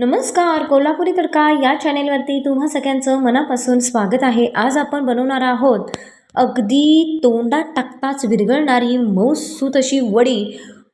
नमस्कार कोल्हापुरी तडका या चॅनेलवरती तुम्हा सगळ्यांचं मनापासून स्वागत आहे. आज आपण बनवणार आहोत अगदी तोंडात टाकताच विरघळणारी मऊसूत अशी वडी.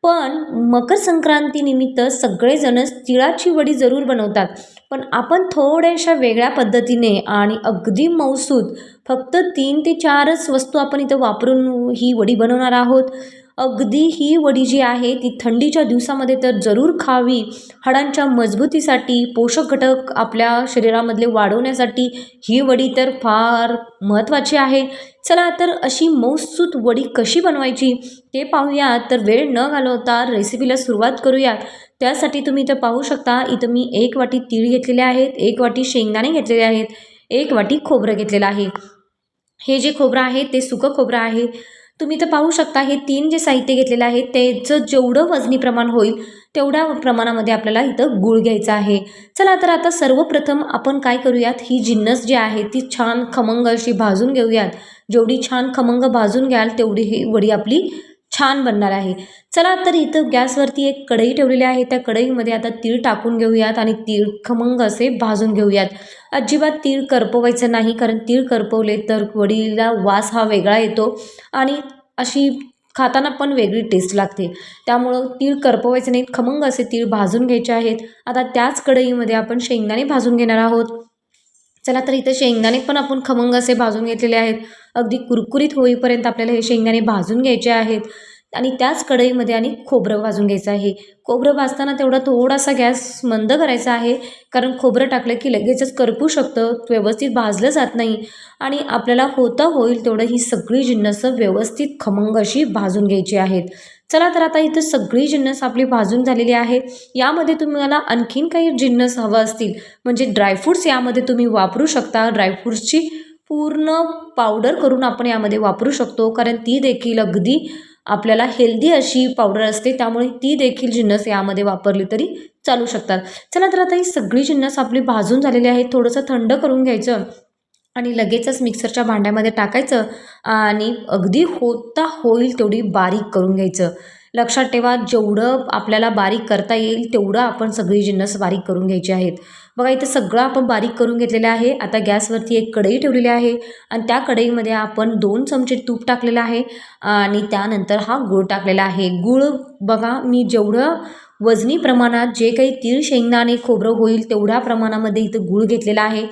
पण मकर संक्रांतीनिमित्त सगळेजणच तिळाची वडी जरूर बनवतात. पण आपण थोड्याशा वेगळ्या पद्धतीने आणि अगदी मऊसूत फक्त तीन ते चारच वस्तू आपण इथं वापरून ही वडी बनवणार आहोत. अगदी ही वडी जी आहे ती थंडीच्या दिवसामध्ये तर जरूर खावी. हाडांच्या मजबूतीसाठी पोषक घटक आपल्या शरीरामधले वाढवण्यासाठी ही वडी तर फार महत्त्वाची आहे. चला तर अशी मौसूत वडी कशी बनवायची ते पाहूया तर वेळ न घालवता रेसिपीला सुरुवात करूयात. त्यासाठी तुम्ही इथं पाहू शकता इथं मी एक वाटी तीळ घेतलेले आहेत एक वाटी शेंगदाणे घेतलेले आहेत एक वाटी खोबरं घेतलेलं आहे. हे जे खोबरं आहे ते सुकं खोबरं आहे. तुम्ही तर पाहू शकता हे तीन जे साहित्य घेतलेलं आहे त्याचं जेवढं वजनी प्रमाण होईल तेवढ्या प्रमाणामध्ये आपल्याला इथं गूळ घ्यायचा आहे. चला तर आता सर्वप्रथम आपण काय करूयात? ही जिन्नस जी आहे ती छान खमंग अशी भाजून घेऊयात. जेवढी छान खमंग भाजून घ्याल तेवढी ही वडी आपली छान बनणार आहे. चला तर इथं गॅसवरती एक कढई ठेवलेली आहे. त्या कढईमध्ये आता तीळ टाकून घेऊयात आणि तीळ खमंग असे भाजून घेऊयात. अजिबात तीळ करपवायचं नाही कारण तीळ करपवले तर वडीला वास हा वेगळा येतो आणि अशी खाताना पण वेगळी टेस्ट लागते. त्यामुळं तीळ करपवायचे नाहीत खमंग असे तीळ भाजून घ्यायचे आहेत. आता त्याच कढईमध्ये आपण शेंगदाणे भाजून घेणार आहोत. चला तर इथं शेंगदाणे पण आपण खमंग असे भाजून घेतलेले आहेत. अगदी कुरकुरीत होईपर्यंत आपल्याला हे शेंगदाणे भाजून घ्यायचे आहेत. आणि त्याच कढईमध्ये आणि खोबरं भाजून घ्यायचं आहे. खोबरं भाजताना तेवढा थोडासा गॅस मंद करायचा आहे. कारण खोबरं टाकलं की लगेचच करपू शकतं. व्यवस्थित भाजलं जात नाही. आणि आपल्याला होतं होईल तेवढं ही सगळी जिन्नसं व्यवस्थित खमंग अशी भाजून घ्यायची आहेत. चला तर आता इथं सगळी जिन्नस आपली भाजून झालेली आहे. यामध्ये तुम्हाला आणखीन काही जिन्नस हवं असतील. म्हणजे ड्रायफ्रूट्स यामध्ये तुम्ही वापरू शकता. ड्रायफ्रूट्सची पूर्ण पावडर करून आपण यामध्ये वापरू शकतो. कारण ती देखील अगदी आपल्याला हेल्दी अशी पावडर असते. त्यामुळे ती देखील जिन्नस यामध्ये वापरली तरी चालू शकतात. चला तर आता ही सगळी जिन्नस आपली भाजून झालेली आहे. थोडंसं थंड करून घ्यायचं. आणि लगेचच मिक्सरच्या भांड्यामध्ये टाकायचं आणि अगदी होता होईल तेवढी बारीक करून घ्यायचं. लक्षात ठेवा जेवढं आपल्याला बारीक करता येईल तेवढं आपण सगळी जिन्नस बारीक करून घ्यायची आहेत. बघा इथं सगळं आपण बारीक करून घेतलेलं आहे. आता गॅसवरती एक कढई ठेवलेली आहे आणि त्या कढईमध्ये आपण दोन चमचे तूप टाकलेलं आहे आणि त्यानंतर हा गूळ टाकलेला आहे. गूळ बघा मी जेवढं वजनी प्रमाणात जे काही तीळ शेंगदाणे खोबरं होईल तेवढ्या प्रमाणामध्ये इथं गूळ घेतलेला आहे.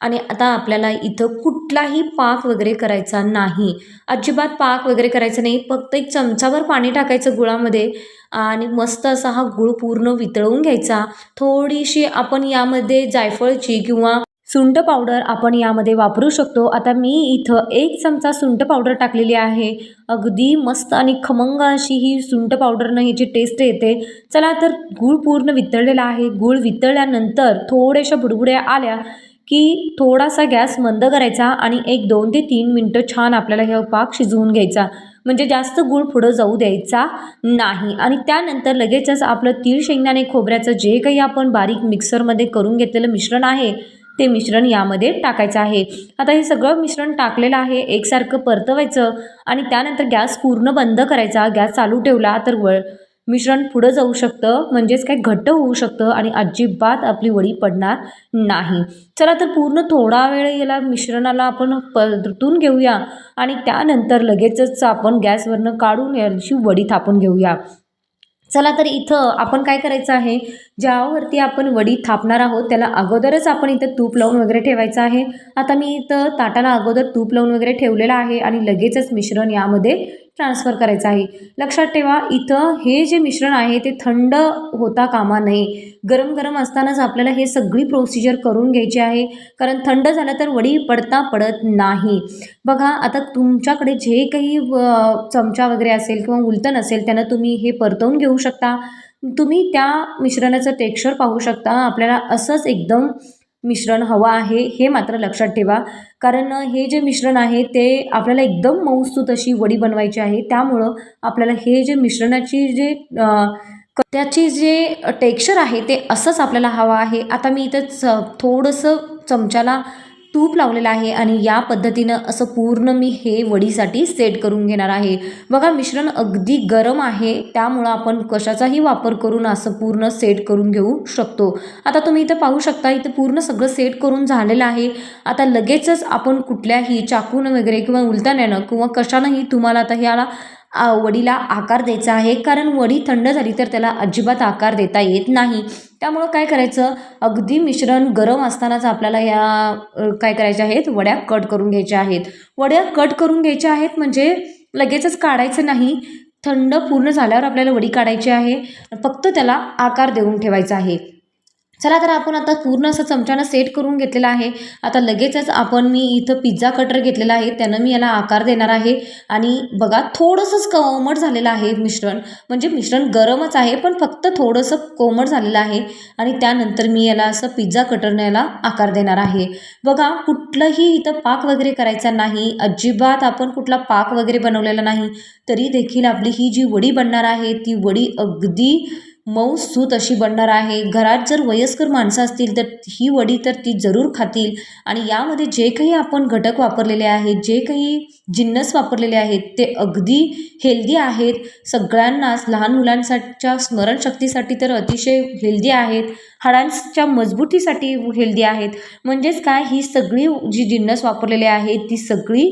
आणि आता आपल्याला इथं कुठलाही पाक वगैरे करायचा नाही. अजिबात पाक वगैरे करायचा नाही. फक्त एक चमचाभर पाणी टाकायचं गुळामध्ये आणि मस्त असा हा गूळ पूर्ण वितळवून घ्यायचा. थोडीशी आपण यामध्ये जायफळची किंवा सुंठ पावडर आपण यामध्ये वापरू शकतो. आता मी इथं एक चमचा सुंठ पावडर टाकलेली आहे. अगदी मस्त आणि खमंग अशी ही सुंठ पावडरनं ह्याची टेस्ट येते. चला तर गूळ पूर्ण वितळलेला आहे. गूळ वितळल्यानंतर थोड्याशा बुडबुड्या आल्या. की थोडासा गॅस मंद करायचा आणि एक दोन ते तीन मिनटं छान आपल्याला हे पाक शिजवून घ्यायचा. म्हणजे जास्त गूळ पुढं जाऊ द्यायचा नाही. आणि त्यानंतर लगेचच आपलं तीळ शेंगदाणे खोबऱ्याचं जे काही आपण बारीक मिक्सरमध्ये करून घेतलेलं मिश्रण आहे ते मिश्रण यामध्ये टाकायचं आहे. आता हे सगळं मिश्रण टाकलेलं आहे एकसारखं परतवायचं आणि त्यानंतर गॅस पूर्ण बंद करायचा. गॅस चालू ठेवला तर वळ मिश्रण पुढं जाऊ शकतं म्हणजेच काय घट्ट होऊ शकतं आणि अजिबात आपली वडी पडणार नाही. चला तर पूर्ण थोडा वेळ याला मिश्रणाला आपण परतून घेऊया आणि त्यानंतर लगेचच आपण गॅसवरनं काढून याची वडी थापून घेऊया. चला तर इथं आपण काय करायचं आहे? ज्यावरती आपण वडी थापणार आहोत त्याला अगोदरच आपण इथं तूप लावून वगैरे ठेवायचं आहे. आता मी इथं ताटाला अगोदर तूप लावून वगैरे ठेवलेलं आहे आणि लगेचच मिश्रण यामध्ये ट्रान्सफर करायचं आहे. लक्षात ठेवा इथं हे जे मिश्रण आहे ते थंड होता कामा नये. गरम गरम असतानाच आपल्याला हे सगळी प्रोसिजर करून घ्यायची आहे. कारण थंड झालं तर वडी पडता पडत नाही. बघा आता तुमच्याकडे जे काही चमचा वगैरे असेल किंवा उलटण असेल त्यानं तुम्ही हे परतवून घेऊ शकता. तुम्ही त्या मिश्रणाचं टेक्स्चर पाहू शकता. आपल्याला असंच एकदम मिश्रण हवं आहे हे मात्र लक्षात ठेवा. कारण हे जे मिश्रण आहे ते आपल्याला एकदम मऊसूत अशी वडी बनवायची आहे. त्यामुळं आपल्याला हे जे मिश्रणाची जे त्याची जे टेक्स्चर आहे ते असंच आपल्याला हवं आहे. आता मी इथं च थोडंसं चमच्याला तूप लावलेलं आहे आणि या पद्धतीनं असं पूर्ण मी हे वडीसाठी सेट करून घेणार आहे. बघा मिश्रण अगदी गरम आहे त्यामुळं आपण कशाचाही वापर करून असं पूर्ण सेट करून घेऊ शकतो. आता तुम्ही इथं पाहू शकता इथं पूर्ण सगळं सेट करून झालेलं आहे. आता लगेचच आपण कुठल्याही चाकून वगैरे किंवा उलताण्यानं किंवा कशानंही तुम्हाला आता ह्याला वडीला आकार द्यायचा आहे. कारण वडी थंड झाली तर त्याला अजिबात आकार देता येत नाही. त्यामुळं काय करायचं? अगदी मिश्रण गरम असतानाच आपल्याला या काय करायच्या आहेत? वड्या कट करून घ्यायच्या आहेत. वड्या कट करून घ्यायच्या आहेत म्हणजे लगेचच काढायचं नाही. थंड पूर्ण झाल्यावर आपल्याला वडी काढायची आहे. फक्त त्याला आकार देऊन ठेवायचा आहे. चला तर आपण आता पूर्ण असं चमच्यानं सेट करून घेतलेलं आहे. आता लगेचच आपण मी इथं पिझ्झा कटर घेतलेला आहे. त्यानं मी याला आकार देणार आहे. आणि बघा थोडंसंच कोमट झालेलं आहे मिश्रण. म्हणजे मिश्रण गरमच आहे पण फक्त थोडंसं कोमट झालेलं आहे. आणि त्यानंतर मी याला असं पिझ्झा कटरनं याला आकार देणार आहे. बघा कुठलंही इथं पाक वगैरे करायचा नाही. अजिबात आपण कुठला पाक वगैरे बनवलेला नाही. तरी देखील आपली ही जी वडी बनणार आहे ती वडी अगदी मऊसूत अशी बनणार आहे. घरात जर वयस्कर माणसं असतील तर ही वडी तर ती जरूर खातील. आणि यामध्ये जे काही आपण घटक वापरलेले आहेत जे काही जिन्नस वापरलेले आहेत ते अगदी हेल्दी आहेत. सगळ्यांनाच लहान मुलांसाठीच्या स्मरणशक्तीसाठी तर अतिशय हेल्दी आहेत. हाडांच्या मजबूतीसाठी हेल्दी आहेत. म्हणजेच काय? ही सगळी जी जिन्नस वापरलेले आहेत ती सगळी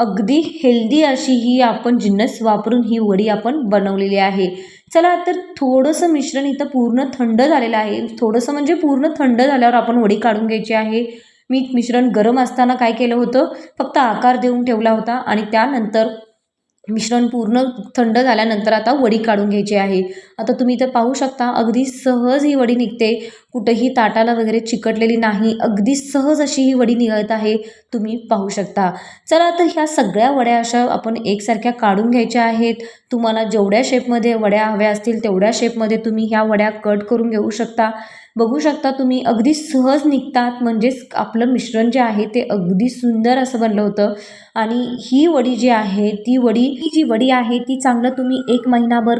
अगदी हेल्दी अशी ही आपण जिन्नस वापरून ही वडी आपण बनवलेली आहे. चला तर थोडंसं मिश्रण इथं पूर्ण थंड झालेलं आहे. थोडंसं म्हणजे पूर्ण थंड झाल्यावर आपण वडी काढून घ्यायची आहे. मी मिश्रण गरम असताना काय केलं होतं? फक्त आकार देऊन ठेवला होता आणि त्यानंतर मिश्रण पूर्ण थंड झाल्यानंतर आता वडी काढून घ्यायची आहे. आता तुम्ही इथं पाहू शकता अगदी सहज ही वडी निघते. कुठेही ताटाला वगैरे चिकटलेली नाही अगदी सहज अशी ही वडी निघत आहे तुम्ही पाहू शकता. चला तर ह्या सगळ्या वड्या अशा आपण एकसारख्या काढून घ्यायच्या आहेत. तुम्हाला जेवढ्या शेपमध्ये वड्या हव्या असतील तेवढ्या शेपमध्ये तुम्ही ह्या वड्या कट करून घेऊ शकता. बघू शकता तुम्ही अगदी सहज निघतात. म्हणजेच आपलं मिश्रण जे आहे ते अगदी सुंदर असं बनलं होतं. आणि ही वडी जी आहे ती वडी ही जी वडी आहे ती चांगलं तुम्ही एक महिनाभर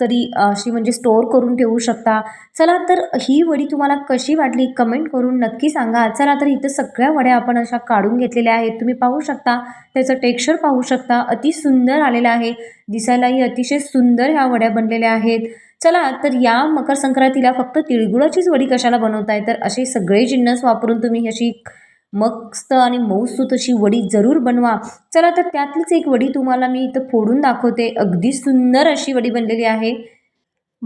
तरी अशी म्हणजे स्टोअर करून ठेवू शकता. चला तर ही वडी तुम्हाला कशी वाटली कमेंट करून नक्की सांगा. चला तर इथं सगळ्या वड्या आपण अशा काढून घेतलेल्या आहेत. तुम्ही पाहू शकता त्याचं टेक्स्चर पाहू शकता. अति सुंदर आलेलं आहे. दिसायलाही अतिशय सुंदर ह्या वड्या बनलेल्या आहेत. चला तर या मकर संक्रांतीला फक्त तिळगुळाचीच वडी कशाला बनवताय? तर असे सगळे जिन्नस वापरून तुम्ही अशी मस्त आणि मऊसूत अशी वडी जरूर बनवा. चला तर त्यातलीच एक वडी तुम्हाला मी इथं फोडून दाखवते. अगदी सुंदर अशी वडी बनलेली आहे.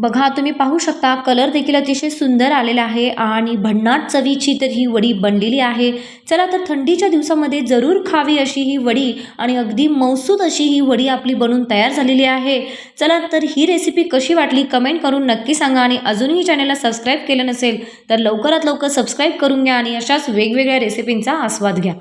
बघा तुम्ही पाहू शकता कलर देखील अतिशय सुंदर आलेला आहे आणि भन्नाट चवीची तर ही वडी बनलेली आहे. चला तर थंडीच्या दिवसामध्ये जरूर खावी अशी ही वडी आणि अगदी मौसूद अशी ही वडी आपली बनून तयार झालेली आहे. चला तर ही रेसिपी कशी वाटली कमेंट करून नक्की सांगा आणि अजूनही चॅनलला सबस्क्राईब केलं नसेल तर लवकरात लवकर सबस्क्राईब करून घ्या आणि अशाच वेगवेगळ्या रेसिपींचा आस्वाद घ्या.